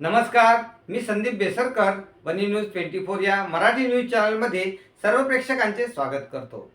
नमस्कार मी Sandeep Besarkar Wani news twenty four या Marathi news चॅनलमध्ये सर्व प्रेक्षकांचे स्वागत करतो.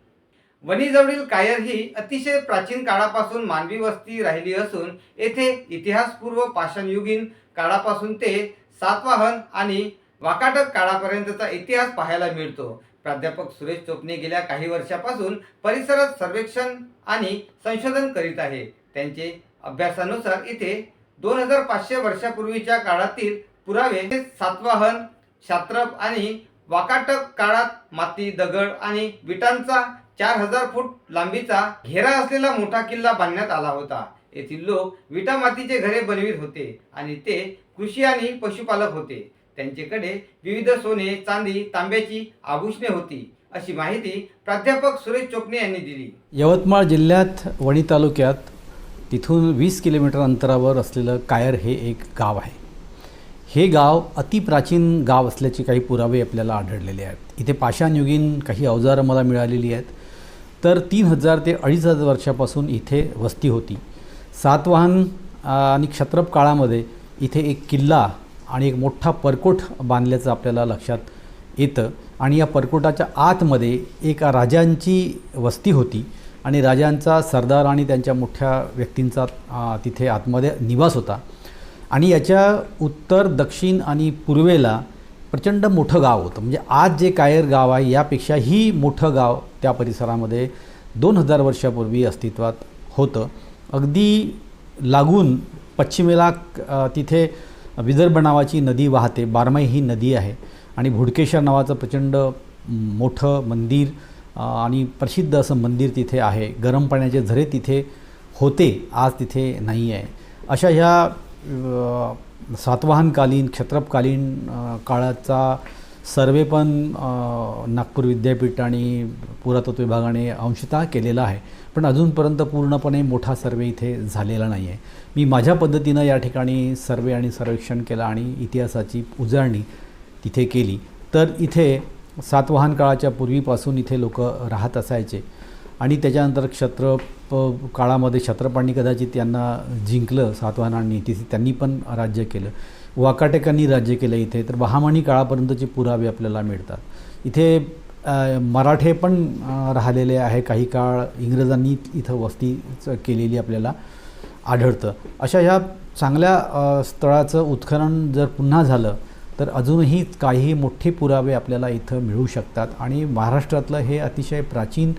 वणीजवळील कायर ही अतिशय प्राचीन काळापासून मानवी वस्ती राहिली असून येथे इतिहासपूर्व पाषाणयुगीन काळापासून ते सातवाहन आणि वाकाटक काळापर्यंतचा इतिहास पाहायला मिळतो. प्राध्यापक सुरेश चोपणे गेल्या काही वर्षापासून परिसरात सर्वेक्षण आणि संशोधन करीत आहे. त्यांचे अभ्यासानुसार इथे दोन हजार पाचशे वर्षापूर्वीच्या काळातील पुरावे हे सातवाहन शात्रप आणि वाकाटक काळात माती दगड आणि विटांचा चार हजार फूट लांबीचा घेरा असलेला मोठा किल्ला बांधण्यात आला होता. येथील लोक विटा मातीचे घरे बनवित होते आणि ते कृषी आणि पशुपालक होते. त्यांच्याकडे विविध सोने चांदी तांब्याची आभूषणे होती अशी माहिती प्राध्यापक सुरेश चोपणे यांनी दिली. यवतमाळ जिल्ह्यात वणी तालुक्यात तिथून वीस किलोमीटर अंतरावर असलेलं कायर हे एक गाव आहे. हे गाव अतिप्राचीन गाव असल्याचे काही पुरावे आपल्याला आढळलेले आहेत. इथे पाषाणयुगीन काही अवजारं मला मिळालेली आहेत. तर तीन हजार ते अडीच हजार वर्षापासून इथे वस्ती होती. सातवाहन आणि क्षत्रप काळामध्ये इथे एक किल्ला आणि एक मोठा परकोट बांधल्याचं आपल्याला लक्षात येतं. आणि या परकोटाच्या आतमध्ये एका राजांची वस्ती होती. आणि राजांचा सरदार आणि त्यांच्या मोठ्या व्यक्तींचा तिथे आतमध्ये निवास होता. आणि याच्या उत्तर दक्षिण आणि पूर्वेला प्रचंड मोठं गाव होतं. म्हणजे आज जे कायर गाव आहे यापेक्षाही मोठं गाव त्या परिसरामध्ये दोन हजार वर्षापूर्वी अस्तित्वात होतं. अगदी लागून पश्चिमेला तिथे विदर्भ नावाची नदी वाहते. बारमाई ही नदी आहे. आणि भुडकेश्वर नावाचं प्रचंड मोठं मंदिर आणि प्रसिद्ध असं मंदिर तिथे आहे. गरम पाण्याचे झरे तिथे होते आज तिथे नाही आहे. अशा ह्या सातवाहनकालीन क्षत्रपकालीन काळाचा सर्वे पण नागपूर विद्यापीठ आणि पुरातत्व विभागाने अंशतः केलेला आहे. पण अजूनपर्यंत पूर्णपणे मोठा सर्वे इथे झालेला नाही आहे मी माझ्या पद्धतीनं या ठिकाणी सर्वे आणि सर्वेक्षण केलं आणि इतिहासाची उजळणी तिथे केली. तर इथे सातवाहन काळाच्या पूर्वीपासून इथे लोक राहत असायचे. आणि त्याच्यानंतर क्षत्रप काळामध्ये क्षत्रपांनी कदाचित त्यांना जिंकलं सातवाहनांनी तिथे त्यांनी पण राज्य केलं. वाकाटेकांनी राज्य केलं इथे. तर बहामानी काळापर्यंतचे पुरावे आपल्याला मिळतात. इथे मराठे पण राहिलेले आहे. काही काळ इंग्रजांनी इथं वस्ती केलेली आपल्याला आढळतं. अशा ह्या चांगल्या स्थळाचं उत्खनन जर पुन्हा झालं तर अजूनही काही मोठे पुरावे आपल्याला इथं मिळू शकतात. आणि महाराष्ट्रातलं हे अतिशय प्राचीन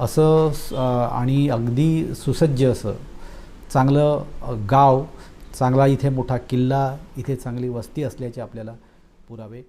असं स- आणि अगदी सुसज्ज असं चांगलं गाव चांगला इथे मोठा किल्ला इथे चांगली वस्ती असल्याचे आपल्याला पुरावे